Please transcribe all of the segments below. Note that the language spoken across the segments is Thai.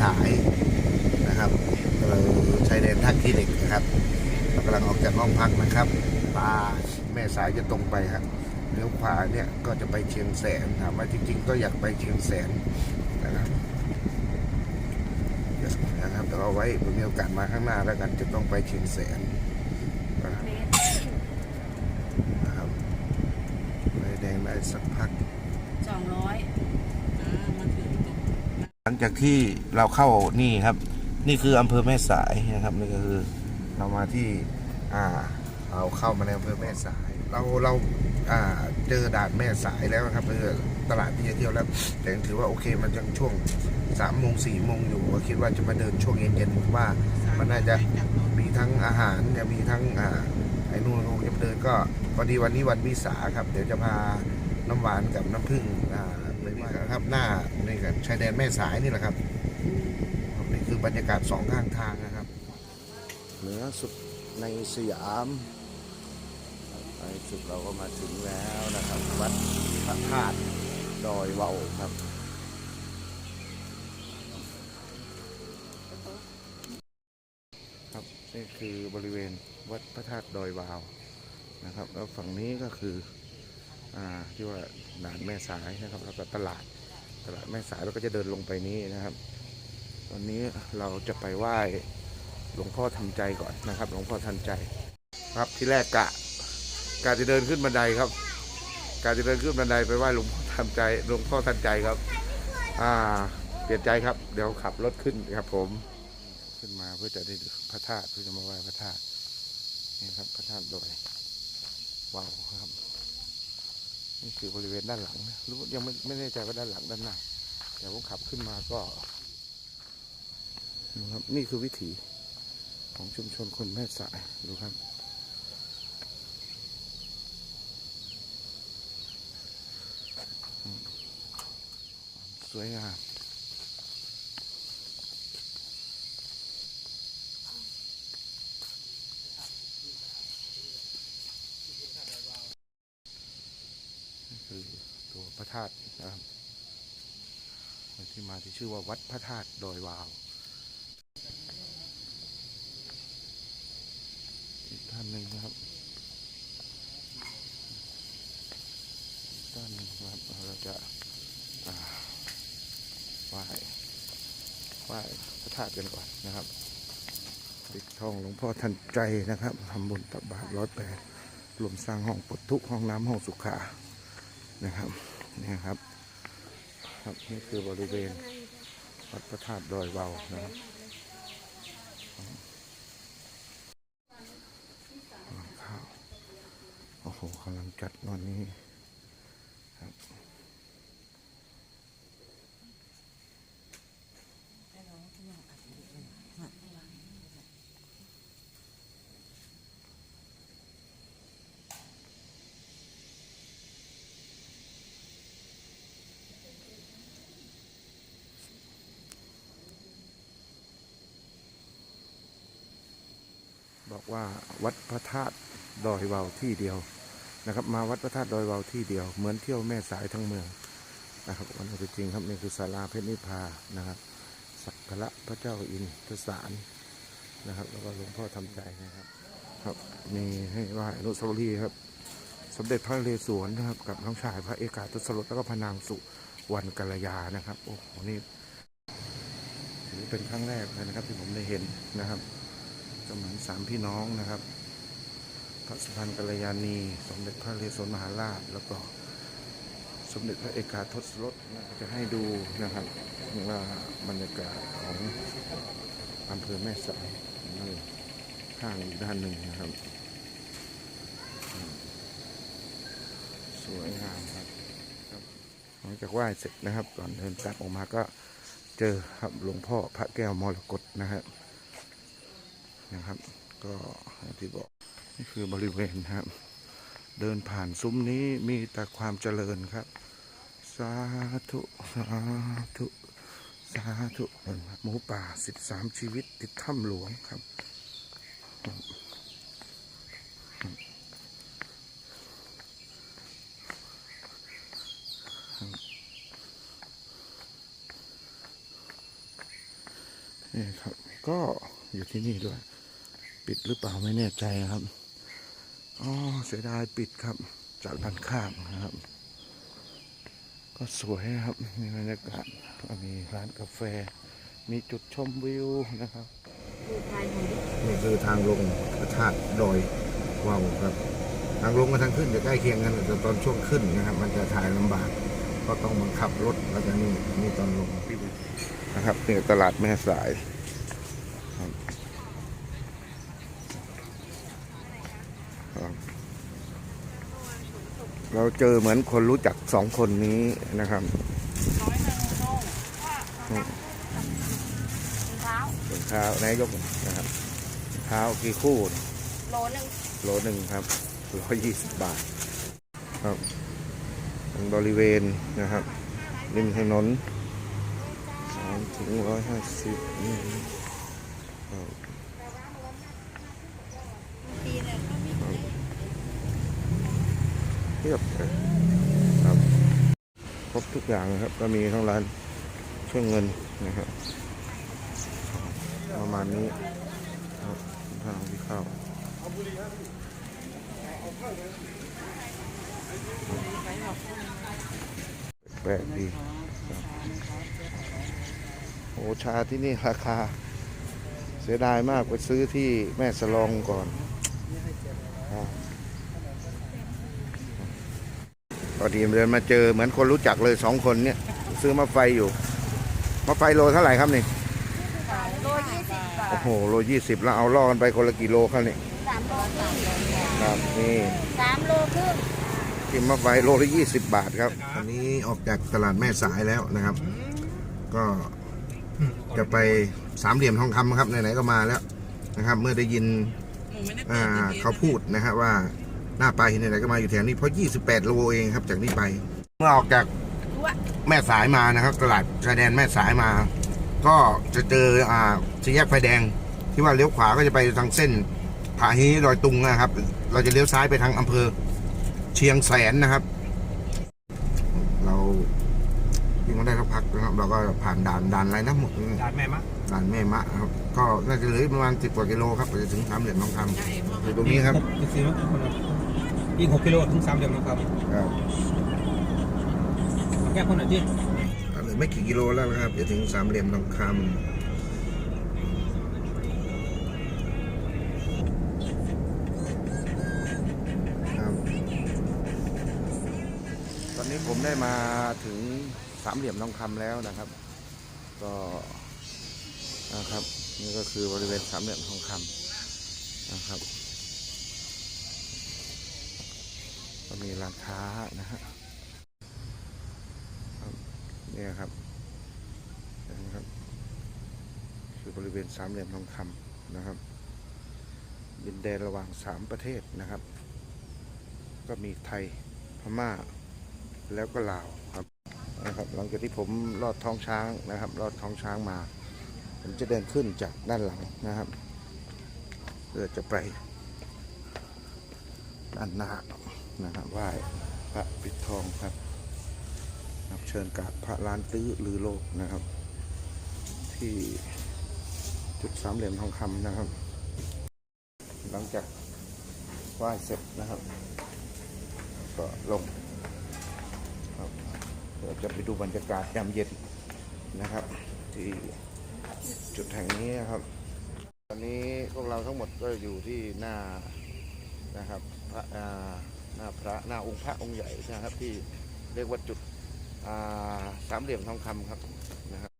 สายนะครับเราชายแดนท่าขี้เหล็กนะครับเรากำลังออกจากห้องพักนะครับปาแม่สายจะตรงไปครับเลี้ยวขวาเนี่ยก็จะไปเชียงแสนถามว่าจริงๆ ก็อยากไปเชียงแสนนะครับนะครับแต่เอาไว้ผมมีโอกาสมาข้างหน้าแล้วกันจะต้องไปเชียงแสนนะครับนะครับไปแดงได้สักพัก สองร้อยอ่ามาถึงตรง หลังจากที่เราเข้านี่ครับ นี่คืออำเภอแม่สายนะครับนี่ก็คือเรามาที่อ่าเราเข้ามาในอำเภอแม่สาย เราเราอ่าเจอด่านแม่สายแล้วครับเออตลาดที่จะเที่ยวแล้วแต่ยังถือว่าโอเคมันยังช่วงสามโมงสี่โมงอยู่ก็คิดว่าจะมาเดินช่วงเย็นๆผมว่ามันน่าจะมีทั้งอาหารจะมีทั้งอ่าไอ้นู่นนู่นจะมาเดินก็พอดีวันนี้วันวิสาครับ เดี๋ยวจะพาน้ำหวานกับน้ำผึ้งอ่า ไปนี่ครับ หน้านี่กับชายแดนแม่สายนี่แหละครับนี่คือบรรยากาศสองข้างทางนะครับ เหนือสุดในสยามในสุดเราก็มาถึงแล้วนะครับ วัดพระธาตุดอยเวาครับครับนี่คือบริเวณวัดพระธาตุดอยวาวนะครับ แล้วฝั่งนี้ก็คืออ่า ที่ว่าด่านแม่สายนะครับแล้วก็ตลาดตลาดแม่สายเราก็จะเดินลงไปนี้นะครับ ตอนนี้เราจะไปไหว้หลวงพ่อทันใจก่อนนะครับ หลวงพ่อทันใจ ครับที่แรกกะกะจะเดินขึ้นบันไดครับกะจะเดินขึ้นบันไดไปไหว้หลวงพ่อทันใจหลวงพ่อทันใจครับ อ่า เปลี่ยนใจครับ เดี๋ยวขับรถขึ้นครับผมขึ้นมาเพื่อจะได้พระธาตุเพื่อจะมาไหว้พระธาตุนี่ครับพระธาตุดอยว้าวครับ นี่คือบริเวณด้านหลังนะรู้ยังไม่ไม่แน่ใจว่าด้านหลังด้านหน้าแต่ผมขับขึ้นมาก็นะครับนี่คือวิถีของชุมชนคนแม่สายดูครับสวยงามนี่คือตัวพระธาตุนะครับ ที่มาที่ชื่อว่าวัดพระธาตุดอยวาวอีกท่านหนึ่งนะครับท่านหนึ่งนะครับเราจะไหว้ไหว้พระธาตุกันก่อนนะครับปิดทองหลวงพ่อทันใจนะครับทำบุญตับบาตรร้อยแปดรวมสร้างห้องปดทุกห้องน้ำห้องสุขานะครับนี่ครับ ครับ นี่คือบริเวณวัดพระธาตุดอยเบานะครับข้าวโอ้โหกำลังจัดวันนี้ครับ ว่าวัดพระธาตุดอยเวาวที่เดียวนะครับ มาวัดพระธาตุดอยเวาวที่เดียว เหมือนเที่ยวแม่สายทั้งเมืองนะครับวันนี้จริงครับนี่คือศาลาเพชรนิพพานะครับสักการะพระเจ้าอินทศาลนะครับแล้วก็หลวงพ่อทำใจนะครับ ครับมีให้ไหว้อนุสาวรีย์ครับ สมเด็จพระเรศวรนะครับ กับน้องชายพระเอกาทศรสแล้วก็พระนางสุวรรณกัลยานะครับ โอ้โหนี่ถือเป็นครั้งแรกเลยนะครับที่ผมได้เห็นนะครับ สมัยสามพี่น้องนะครับ พระสุพรรณกัลยาณี สมเด็จพระเรศวรมหาราช แล้วก็สมเด็จพระเอกาทศรสจะให้ดูนะครับว่าบรรยากาศของอำเภอแม่สายนั่นข้างอีกด้านหนึ่งนะครับ สวยงามครับครับหลังจากไหว้เสร็จนะครับ ก่อนเดินกลับออกมาก็เจอครับหลวงพ่อพระแก้วมรกตนะครับ นะครับ ก็อย่างที่บอกนี่คือบริเวณนะครับ เดินผ่านซุ้มนี้มีแต่ความเจริญครับ สาธุ สาธุ สาธุหมูป่าสิบสามชีวิตติดถ้ำหลวงครับนี่ครับ ก็อยู่ที่นี่ด้วย ปิดหรือเปล่าไม่แน่ใจครับอ๋อเสียดายปิดครับ จากด้านข้างนะครับ ก็สวยนะครับมีบรรยากาศมีร้านกาแฟ มีจุดชมวิวนะครับดูทายของดินี่คือทางลงพระธาตุดอยว่าวครับ ทางลงกับทางขึ้นจะใกล้เคียงกันแต่ตอนช่วงขึ้นนะครับ มันจะถ่ายลำบาก ก็ต้องบังคับรถแล้วก็นี่นี่ตอนลงนะครับเนี่ตลาดแม่สายครับครับ เราเจอเหมือนคนรู้จักสองคนนี้นะครับน้อยนางโน่ว่ารองเท้ารองเท้านายกนะครับรองเท้ากี่คู่โลหนึ่งโลหนึ่งครับร้อยยี่สิบบาทครับตรงบริเวณนะครับริมถนนสามถึงร้อยห้าสิบนี่ครับ ปีเนี่ยก็มี เทียบครับครบทุกอย่างนะครับ ก็มีทั้งร้านเครื่องเงินนะครับประมาณนี้ครับทางที่เข้าแปลกดีโอชาที่นี่ราคา เสียดายมากไปซื้อที่แม่สลองก่อนอ่า พอดีเดินมาเจอเหมือนคนรู้จักเลยสองคนเนี่ย ซื้อมาไฟอยู่ มาไฟโลเท่าไหร่ครับนี่โลยี่สิบบาทโอ้โหโลยี่สิบแล้วเอาล่อกันไปคนละกี่โลครับนี่สามโลสามโลครับนี่สามโลครึ่งกินมาไฟโลละยี่สิบบาทครับตอนนี้ออกจากตลาดแม่สายแล้วนะครับ ก็จะไปสามเหลี่ยมทองคำครับไหนๆก็มาแล้วนะครับ เมื่อได้ยินหนูไม่ได้อ่าเขาพูดนะฮะว่า หน้าไปไหนๆก็มาอยู่แถวนี้เพราะ 28 โลเองครับ จากนี้ไป เมื่อออกจากแม่สายมานะครับ ตลาดชายแดนแม่สายมา ก็จะเจออ่าสี่แยกไฟแดง ที่ว่าเลี้ยวขวาก็จะไปทางเส้นผาฮีดอยตุงนะครับ เราจะเลี้ยวซ้ายไปทางอำเภอ เชียงแสนนะครับ เราวิ่งมาได้สักพักนะครับ เราก็ผ่านด่านด่านอะไรนะหมดจานแม่มะด่านแม่มะครับ ก็น่าจะเหลืออีกประมาณสิบกว่ากิโลครับกว่าจะถึงสามเหลี่ยมทองคำอยู่ตรงนี้ครับ อีกสี่คนละอีกหกกิโลถึงสามเหลี่ยมนะครับครับแค่คนไหนที่เหลือไม่กี่กิโลแล้วนะครับจะถึงสามเหลี่ยมทองคำครับ ตอนนี้ผมได้มาถึงสามเหลี่ยมทองคำแล้วนะครับ ก็นะครับ นี่ก็คือบริเวณสามเหลี่ยมทองคำนะครับ มีร้านค้านะฮะเนี่ยครับเห็นครับ คือบริเวณสามเหลี่ยมทองคำนะครับดินแดนระหว่างสามประเทศนะครับ ก็มีไทยพม่า แล้วก็ลาวครับนะครับหลังจากที่ผมลอดท้องช้างนะครับลอดท้องช้างมา ผมจะเดินขึ้นจากด้านหลังนะครับเพื่อจะไปด้านหน้า นะครับไหว้พระปิดทองครับครับเชิญกราบพระล้านตื้อลือโลกนะครับ ที่จุดสามเหลี่ยมทองคำนะครับ หลังจากไหว้เสร็จนะครับ ก็ลงครับเดี๋ยวจะไปดูบรรยากาศยามเย็นนะครับ ที่จุดแห่งนี้นะครับ ตอนนี้พวกเราทั้งหมดก็อยู่ที่หน้านะครับพระอ่า หน้าพระหน้าองค์พระองค์ใหญ่นะครับ ที่เรียกว่าจุดสามเหลี่ยมทองคำครับนะครับ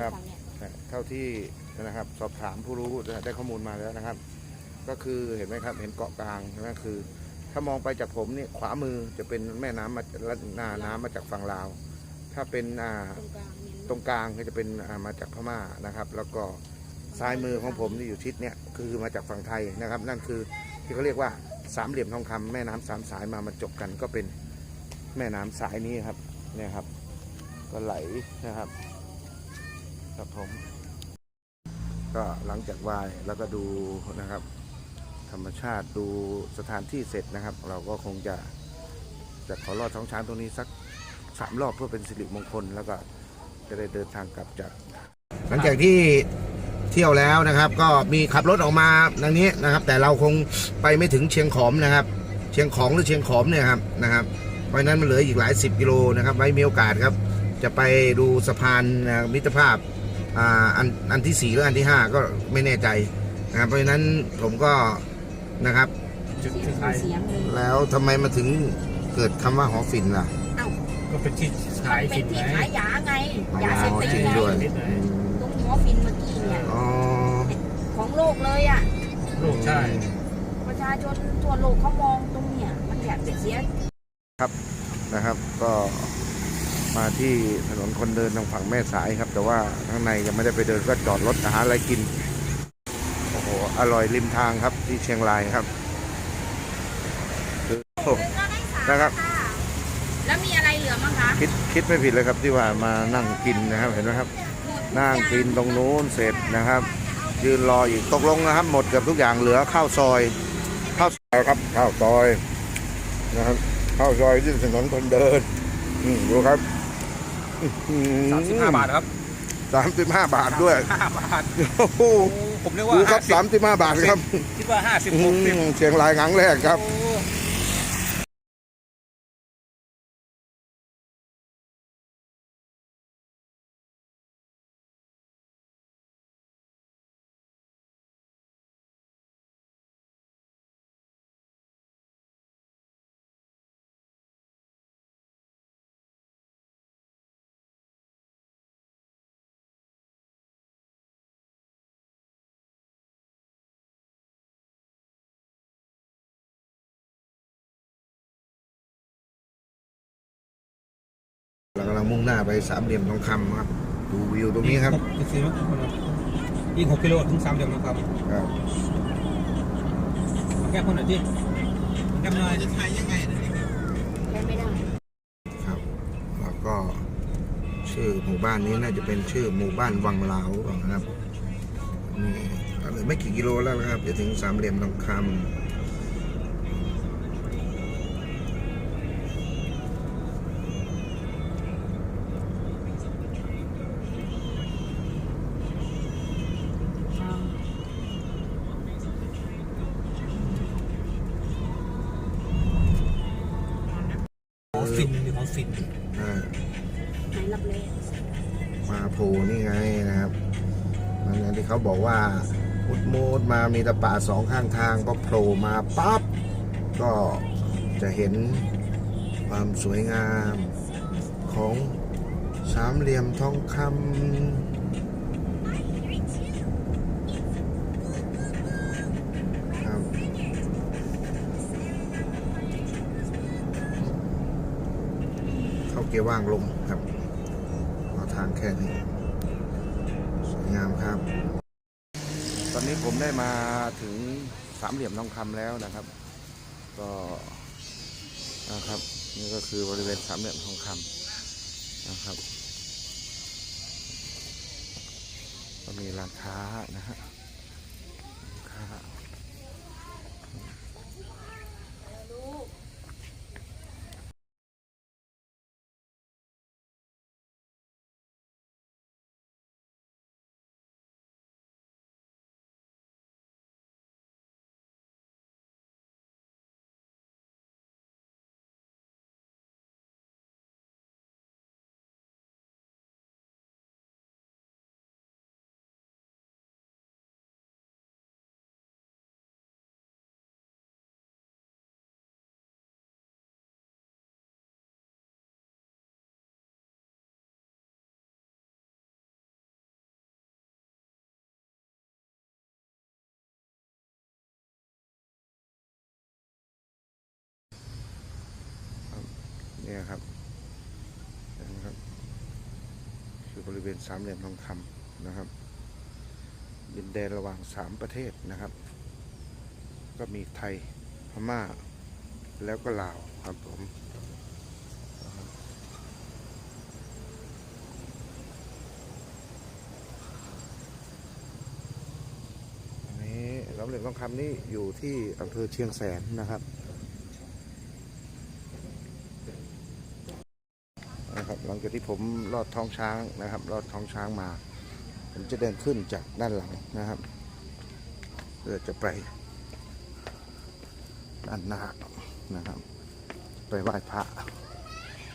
ครับเท่าที่นะครับสอบถามผู้รู้ได้ข้อมูลมาแล้วนะครับ ก็คือเห็นไหมครับเห็นเกาะกลางใช่ไหมคือ ถ้ามองไปจากผมนี่ขวามือจะเป็นแม่น้ำมาหน้าน้ำมาจากฝั่งลาว ถ้าเป็นตรงกลางก็จะเป็นมาจากพม่านะครับ แล้วก็ ซ้ายมือของผมที่อยู่ชิดเนี่ยคือมาจากฝั่งไทยนะครับ นั่นคือที่เขาเรียกว่าสามเหลี่ยมทองคำแม่น้ำสามสายมามาจบกันก็เป็นแม่น้ำสายนี้ครับเนี่ยครับ ก็ไหลนะครับครับผม ก็หลังจากไหว้แล้วก็ดูนะครับ ธรรมชาติดูสถานที่เสร็จนะครับ เราก็คงจะจะขอรอดท้องช้างตรงนี้สักสามรอบเพื่อเป็นสิริมงคล แล้วก็จะได้เดินทางกลับจาก หลังจากที่ เที่ยวแล้วนะครับ ก็มีขับรถออกมาดังนี้นะครับ แต่เราคงไปไม่ถึงเชียงขอมนะครับ เชียงของหรือเชียงขอมเนี่ยครับนะครับเพราะฉะนั้นมันเหลืออีกหลายสิบกิโลนะครับ ไว้มีโอกาสครับ จะไปดูสะพานอ่ามิตรภาพอ่าอันอันที่สี่หรืออันที่ห้าก็ไม่แน่ใจนะครับเพราะฉะนั้นผมก็นะครับจุดสุดท้ายเสียงเลยแล้วทำไมมาถึงเกิดคำว่าหอฝิ่นล่ะก็เป็นที่ขายเป็สินนที่ไงขายยาไงอ๋อยาเสพติดจริงไงด้วยอื มตรงหัวฟินเมื่อกี้เนี่ยอ๋อของโลกเลยอะ โลกใช่ ประชาชนทั่วโลกเขามองตรงเนี่ยมันอยากจะเสียนะครับ ก็มาที่ถนนคนเดินทางฝั่งแม่สายครับ แต่ว่าข้างในยังไม่ได้ไปเดินก็จอดรถหาอะไรกินโอ้โหอร่อยริมทางครับที่เชียงรายครับคือโอ้นะครับแล้วมีอะไรเหลือมั้งคะคิดคิดไม่ผิดเลยครับที่ว่ามานั่งกินนะครับเห็นไหมครับ นั่งกินตรงนู้นเสร็จนะครับยืนรออีกตกลงนะครับ หมดเกือบทุกอย่างเหลือข้าวซอย ข้าวซอยครับข้าวซอยนะครับข้าวซอยที่ถนนคนเดินอืมดูครับสามสิบห้าบาทครับสามสิบห้าบาทด้วยห้าบาทโอ้โหโอ้ผมนึกดูว่าครับสามสิบห้าบาทครับคิดว่าห้าสิบอืหกสิบมเชียงรายครั้งแรกครับ เรากำลังมุ่งหน้าไปสามเหลี่ยมทองคำครับ ดูวิวตรงนี้ครับอีกสี่มั้งอีกหกกิโลถึงสามเหลี่ยมนะครับครับแก้คนหน่อยที่แก้หน่อยแค่ไม่ได้ครับ แล้วก็ชื่อหมู่บ้านนี้น่าจะเป็นชื่อหมู่บ้านวังลาวหรือเปล่านะครับนี่เหลือไม่กี่กิโลแล้วนะครับ จะถึงสามเหลี่ยมทองคำ ฟินหรือหอฟินอ่าไหนรับเลยมาโผล่นี่ไงนะครับนั่นที่เขาบอกว่ามุดมูดมามีตะป่าสองข้างทางก็โผล่มาปั๊บก็จะเห็นความสวยงามของสามเหลี่ยมทองคำ เกียร์ว่างลงครับเอาทางแค่นี้สวยงามครับ ตอนนี้ผมได้มาถึงสามเหลี่ยมทองคำแล้วนะครับ ก็นะครับนี่ก็คือบริเวณสามเหลี่ยมทองคำนะครับ ก็มีร้านค้านะฮะ เนี่ยครับนครับ คือบริเวณสามเหลี่ยมทองคำนะครับ ดินแดนระหว่างสามประเทศนะครับ ก็มีไทยพม่า แล้วก็ลาวครับผมอันนี้สามเหลี่ยมทองคำนี่อยู่ที่อำเภอเชียงแสนนะครับ นะครับหลัง จากที่ผมลอดท้องช้างนะครับลอดท้องช้างมา ผมจะเดินขึ้นจากด้านหลังนะครับเพื่อจะไปด้านหน้านะครับ ไปไหว้พระ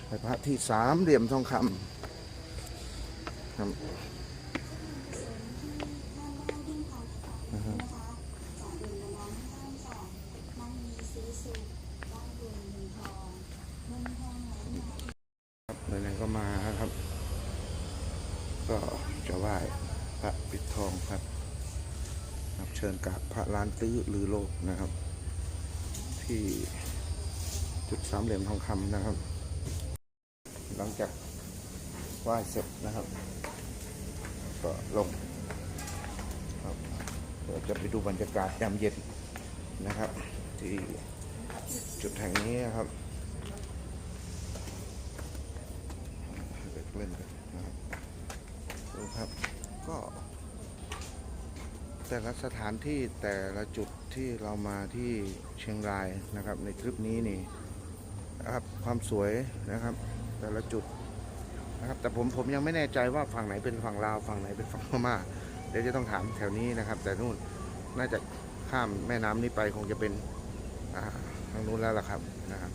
ไหว้พระที่สามเหลี่ยมทองคำครับนะครับไหนๆก็มาครับ ก็จะไหว้พระปิดทองครับครับ เชิญกราบพระล้านตื้อ ลกนะครับ ที่จุดสามเหลี่ยมทองคำนะครับ หลังจากไหว้เสร็จนะครับ ก็ลงครับเราจะไปดูบรรยากาศยามเย็นนะครับ ที่จุดแห่งนี้นะครับเด็กเล่นกันนะครับดูครับก็แต่ละสถานที่แต่ละจุด ที่เรามาที่เชียงรายนะครับ ในคลิปนี้นี่นะครับความสวยนะครับ แต่ละจุดนะครับ แต่ผมผมยังไม่แน่ใจว่าฝั่งไหนเป็นฝั่งลาวฝั่งไหนเป็นฝั่งพม่าเดี๋ยวจะต้องถามแถวนี้นะครับ แต่นู่นน่าจะข้ามแม่น้ำนี้ไปคงจะเป็นทางนู้นแล้วล่ะครับนะครับ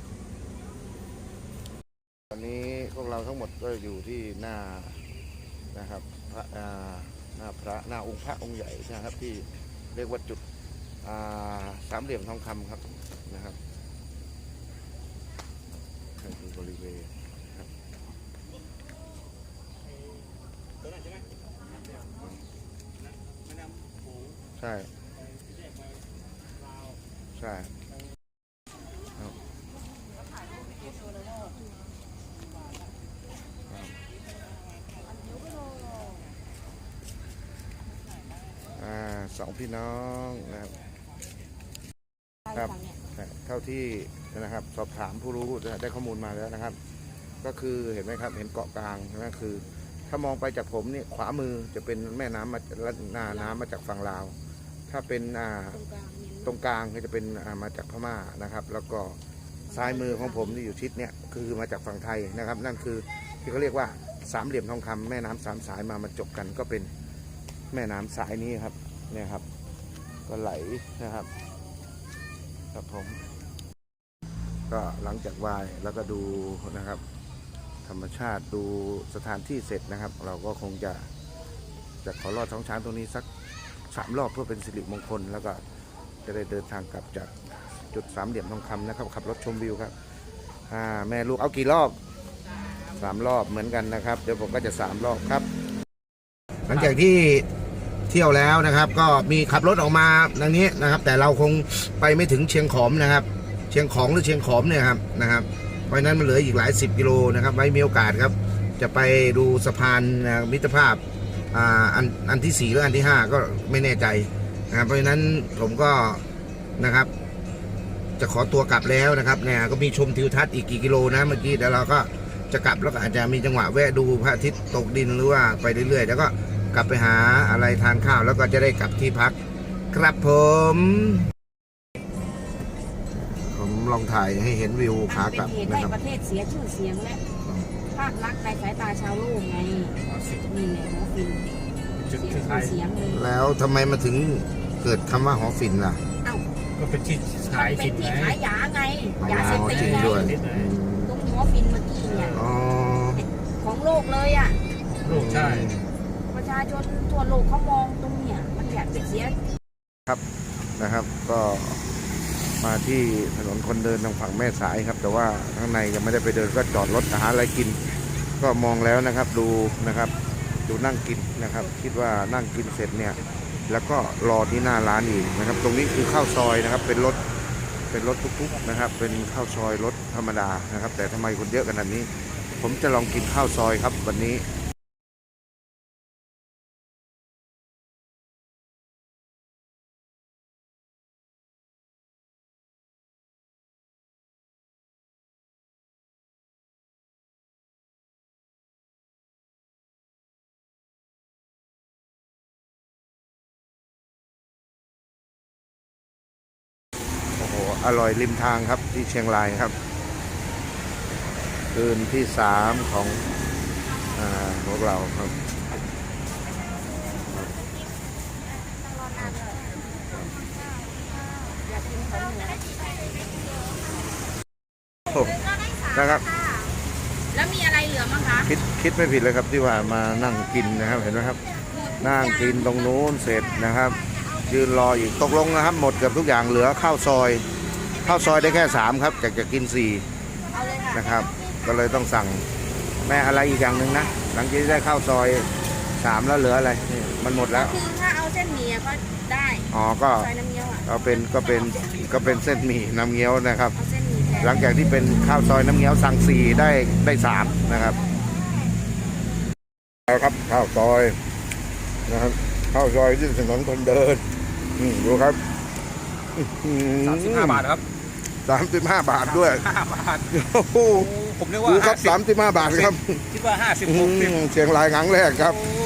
ตอนนี้พวกเราทั้งหมดก็อยู่ที่หน้านะครับพระหน้าพระหน้าองค์พระองค์ใหญ่นะครับที่เรียกว่าจุด สามเหลี่ยมทองคำครับนะครับคือบริเวณครับใช่ใช่อ่าสองพี่น้องนะครับ ครับเท่าที่นะครับสอบถามผู้รู้ได้ข้อมูลมาแล้วนะครับ ก็คือเห็นไหมครับ เห็นเกาะกลางนั่นคือ ถ้ามองไปจากผมนี่ขวามือจะเป็นแม่น้ำมาหน้าน้ำมาจากฝั่งลาว ถ้าเป็นอ่าตรงกลางก็จะเป็นอ่ามาจากพม่านะครับ แล้วก็ซ้ายมือของผมที่อยู่ชิดเนี่ยคือมาจากฝั่งไทยนะครับ นั่นคือที่เขาเรียกว่าสามเหลี่ยมทองคำแม่น้ำสามสายมามาจบกันก็เป็นแม่น้ำสายนี้ครับเนี่ยครับ ก็ไหลนะครับ ครับผม ก็หลังจากไหว้แล้วก็ดูนะครับ ธรรมชาติดูสถานที่เสร็จนะครับ เราก็คงจะจะขอรอดท้องช้างตรงนี้สักสามรอบเพื่อเป็นสิริมงคล แล้วก็จะได้เดินทางกลับจากจุดสามเหลี่ยมทองคำนะครับ ขับรถชมวิวครับอ่าแม่ลูกเอากี่รอบสามรอบเหมือนกันนะครับ เดี๋ยวผมก็จะสามรอบครับ หลังจากที่ เที่ยวแล้วนะครับ ก็มีขับรถออกมาดังนี้นะครับ แต่เราคงไปไม่ถึงเชียงขอมนะครับ เชียงของหรือเชียงขอมเนี่ยครับนะครับเพราะนั้นมันเหลืออีกหลายสิบกิโลนะครับ ไว้มีโอกาสครับ จะไปดูสะพานมิตรภาพอ่าอันอันที่สี่หรืออันที่ห้าก็ไม่แน่ใจนะครับเพราะฉะนั้นผมก็นะครับ จะขอตัวกลับแล้วนะครับเนี่ยก็มีชมทิวทัศน์อีกกี่กิโลนะเมื่อกี้เดี๋ยวเราก็จะกลับแล้วก็อาจจะมีจังหวะแวะดูพระอาทิตย์ตกดินหรือว่าไปเรื่อยๆแล้วก็ กลับไปหาอะไรทานข้าวแล้วก็จะได้กลับที่พัก ครับผม ผมลองถ่ายให้เห็นวิวขากลับเป็นเหตุนะให้ครับประเทศเสียชื่อเสียงและภาพลักษณ์ในสายตาชาวโลกไงนี่แหละหมอฟินจุดเสียที่ชื่ท้าอยเสียงเลยแล้วทำไมมาถึงเกิดคำว่าหอฝิ่นล่ะเอ้าก็เป็นที่มัขานยเป็ฟินนที่ไง ขายยาไงยาเสพติดจริงไงด้วยอืมตรงหัวฟินเมื่อกี้เนี่ยอ๋อของโลกเลยอะ ลูกใช่ประ ชาชนทั่วโลกเขามองตรงเนี่ยมันอยากเป็นเสียนะครับ ก็มาที่ถนนคนเดินทางฝั่งแม่สายครับ แต่ว่าข้างในยังไม่ได้ไปเดินก็จอดรถหาอะไรกิน ก็มองแล้วนะครับดูนะครับ ดูนั่งกินนะครับ คิดว่านั่งกินเสร็จเนี่ยแล้วก็รอที่หน้าร้านอีกนะครับ ตรงนี้คือข้าวซอยนะครับ เป็นรถเป็นรถทุกๆนะครับ เป็นข้าวซอยรถธรรมดานะครับ แต่ทำไมคนเยอะขนาดนี้ ผมจะลองกินข้าวซอยครับวันนี้ อ้โหอร่อยริมทางครับที่เชียงรายครับ คืนที่สามของอ่าพวกเราครับอยากกินของเหนือโอ้นะครับแล้วมีอะไรเหลือมั้งคะคิดคิดไม่ผิดเลยครับที่ว่ามานั่งกินนะครับเห็นไหมครับ นั่งกินตรงนู้นเสร็จนะครับ ยืนรออีกตกลงนะครับ หมดเกือบทุกอย่างเหลือข้าวซอย ข้าวซอยได้แค่สามครับจากจะกินสี่เอาเลยค่ะนะครับ ก็เลยต้องสั่งแม่อะไรอีกอย่างหนึ่งนะหลังจากที่ได้ข้าวซอยสามแล้วเหลืออะไรนี่มันหมดแล้ว คือถ้าเอาเส้นหมี่อะก็ได้อ๋อก็ซอยน้ำเงี้ยวอะก็เป็นก็เป็นก็เป็นเส้นหมี่น้ำเงี้ยวนะครับ เอาเส้นหมี่แทนหลังจากที่เป็นข้าวซอยน้ำเงี้ยวสั่งสี่ได้ได้สามนะครับแล้วครับข้าวซอยนะครับข้าวซอยที่ถนนคนเดินอืมดูครับสามสิบห้าบาทครับ สามสิบห้าบาทด้วยห้าบาทโอ้โหโอ้ผมเรียกดูว่าครับสามสิบห้าบาทครับ คิดว่าห้าสิบอืหกสิบมเชียงรายครั้งแรกครับ โอ้